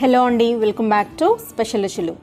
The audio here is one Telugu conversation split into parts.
హలో అండి వెల్కమ్ బ్యాక్ టు స్పెషల్ రుచులు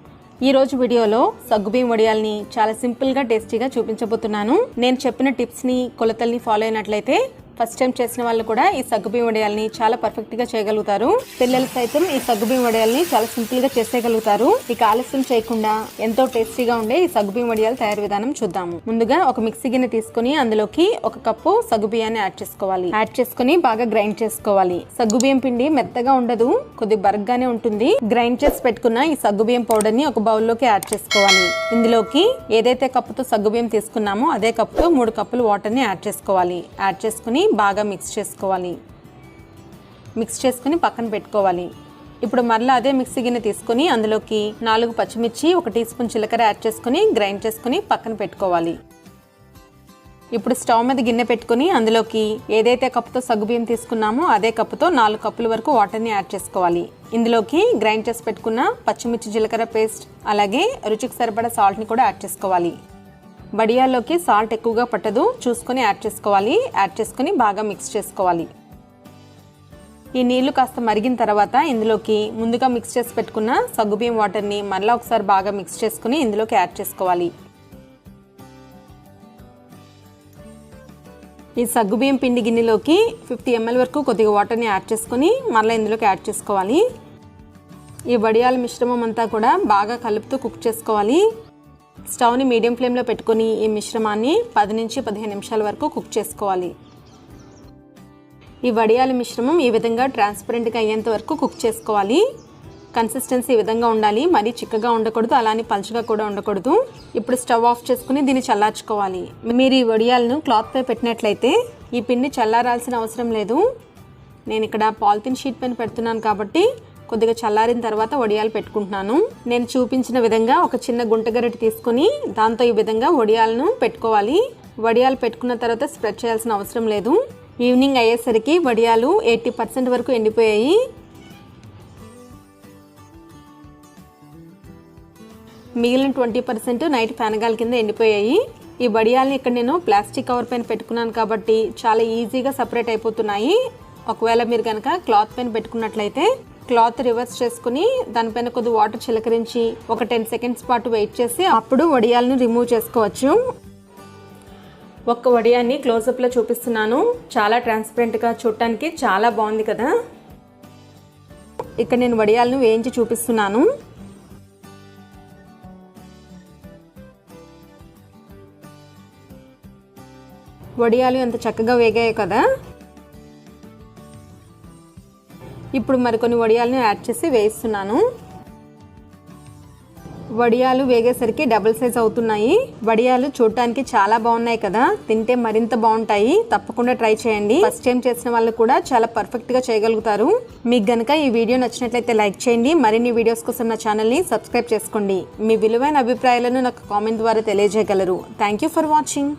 ఈరోజు వీడియోలో సగ్గుబియ్యం వడియాల్ని చాలా సింపుల్గా టేస్టీగా చూపించబోతున్నాను. నేను చెప్పిన టిప్స్ని కొలతల్ని ఫాలో అయినట్లయితే ఫస్ట్ టైం చేసిన వాళ్ళు కూడా ఈ సగ్గుబియ్యం వడియాల్ని చాలా పర్ఫెక్ట్గా చేయగలుగుతారు. పిల్లలు సైతం ఈ సగ్గుబియ్యం వడియాల్ని చాలా సింపుల్గా చేసేయగలుగుతారు. ఇక ఆలస్యం చేయకుండా ఎంతో టేస్టీగా ఉండే ఈ సగ్గుబియ్యం వడియాల తయారు విధానం చూద్దాము. ముందుగా ఒక మిక్సీ గిన్నె తీసుకుని అందులోకి ఒక కప్పు సగ్గుబియ్యాన్ని యాడ్ చేసుకోవాలి. యాడ్ చేసుకుని బాగా గ్రైండ్ చేసుకోవాలి. సగ్గుబియ్యం పిండి మెత్తగా ఉండదు కొద్ది బరగ్గానే ఉంటుంది. గ్రైండ్ చేసి పెట్టుకున్న ఈ సగ్గుబియ్యం పౌడర్ని ఒక బౌల్లోకి యాడ్ చేసుకోవాలి. ఇందులోకి ఏదైతే కప్పుతో సగ్గుబియ్యం తీసుకున్నామో అదే కప్పుతో మూడు కప్పులు వాటర్ని యాడ్ చేసుకోవాలి. యాడ్ చేసుకుని బాగా మిక్స్ చేసుకోవాలి. మిక్స్ చేసుకుని పక్కన పెట్టుకోవాలి. ఇప్పుడు మరలా అదే మిక్సీ గిన్నె తీసుకొని అందులోకి నాలుగు పచ్చిమిర్చి ఒక టీ స్పూన్ జీలకర్ర యాడ్ చేసుకుని గ్రైండ్ చేసుకుని పక్కన పెట్టుకోవాలి. ఇప్పుడు స్టవ్ మీద గిన్నె పెట్టుకుని అందులోకి ఏదైతే కప్పుతో సగ్గుబియ్యం తీసుకున్నామో అదే కప్పుతో నాలుగు కప్పుల వరకు వాటర్ని యాడ్ చేసుకోవాలి. ఇందులోకి గ్రైండ్ చేసి పెట్టుకున్న పచ్చిమిర్చి జీలకర్ర పేస్ట్ అలాగే రుచికి సరిపడా సాల్ట్ని కూడా యాడ్ చేసుకోవాలి. వడియాల్లోకి సాల్ట్ ఎక్కువగా పట్టదు. చూసుకొని యాడ్ చేసుకోవాలి. యాడ్ చేసుకొని బాగా మిక్స్ చేసుకోవాలి. ఈ నీళ్ళు కాస్త మరిగిన తర్వాత ఇందులోకి ముందుగా మిక్స్ చేసి పెట్టుకున్న సగ్గుబియ్యం వాటర్ని మళ్ళీ ఒకసారి బాగా మిక్స్ చేసుకుని ఇందులోకి యాడ్ చేసుకోవాలి. ఈ సగ్గుబియ్యం పిండి గిన్నెలోకి ఫిఫ్టీ ఎంఎల్ వరకు కొద్దిగా వాటర్ని యాడ్ చేసుకుని మళ్ళీ ఇందులోకి యాడ్ చేసుకోవాలి. ఈ వడియాల మిశ్రమం అంతా కూడా బాగా కలుపుతూ కుక్ చేసుకోవాలి. స్టవ్ని మీడియం ఫ్లేమ్లో పెట్టుకొని ఈ మిశ్రమాన్ని పది నుంచి పదిహేను నిమిషాల వరకు కుక్ చేసుకోవాలి. ఈ వడియాల మిశ్రమం ఈ విధంగా ట్రాన్స్పరెంట్గా అయ్యేంత వరకు కుక్ చేసుకోవాలి. కన్సిస్టెన్సీ ఈ విధంగా ఉండాలి. మరీ చిక్కగా ఉండకూడదు అలానే పలుచగా కూడా ఉండకూడదు. ఇప్పుడు స్టవ్ ఆఫ్ చేసుకుని దీన్ని చల్లార్చుకోవాలి. మీరు ఈ వడియాలను క్లాత్పై పెట్టినట్లయితే ఈ పిండి చల్లారాల్సిన అవసరం లేదు. నేను ఇక్కడ పాలిథిన్ షీట్ పైన పెడుతున్నాను కాబట్టి కొద్దిగా చల్లారిన తర్వాత వడియాలు పెట్టుకుంటున్నాను. నేను చూపించిన విధంగా ఒక చిన్న గుంటగరటి తీసుకొని దాంతో ఈ విధంగా వడియాలను పెట్టుకోవాలి. వడియాలు పెట్టుకున్న తర్వాత స్ప్రెడ్ చేయాల్సిన అవసరం లేదు. ఈవినింగ్ అయ్యేసరికి వడియాలు ఎయిటీ పర్సెంట్ వరకు ఎండిపోయాయి. మిగిలిన ట్వంటీ పర్సెంట్ నైట్ ఫ్యానగాల కింద ఎండిపోయాయి. ఈ వడియాలని ఇక్కడ నేను ప్లాస్టిక్ కవర్ పైన పెట్టుకున్నాను కాబట్టి చాలా ఈజీగా సపరేట్ అయిపోతున్నాయి. ఒకవేళ మీరు కనుక క్లాత్ పైన పెట్టుకున్నట్లయితే క్లాత్ రివర్స్ చేసుకుని దానిపైన కొద్ది వాటర్ చిలకరించి ఒక టెన్ సెకండ్స్ పాటు వెయిట్ చేసి అప్పుడు వడియాలను రిమూవ్ చేసుకోవచ్చు. ఒక్క వడియాన్ని క్లోజప్లో చూపిస్తున్నాను. చాలా ట్రాన్స్పరెంట్గా చూడటానికి చాలా బాగుంది కదా. ఇక్కడ నేను వడియాలను వేయించి చూపిస్తున్నాను. వడియాలు ఎంత చక్కగా వేగాయో కదా. ఇప్పుడు మరికొన్ని వడియాలను యాడ్ చేసి వేయిస్తున్నాను. వడియాలు వేగేసరికి డబుల్ సైజ్ అవుతున్నాయి. వడియాలు చూడటానికి చాలా బాగున్నాయి కదా. తింటే మరింత బాగుంటాయి. తప్పకుండా ట్రై చేయండి. ఫస్ట్ టైం చేసిన వాళ్ళు కూడా చాలా పర్ఫెక్ట్గా చేయగలుగుతారు. మీకు గనక ఈ వీడియో నచ్చినట్లయితే లైక్ చేయండి. మరిన్ని వీడియోస్ కోసం నా ఛానల్ని సబ్స్క్రైబ్ చేసుకోండి. మీ విలువైన అభిప్రాయాలను నాకు కామెంట్ ద్వారా తెలియజేయగలరు. Thank you for watching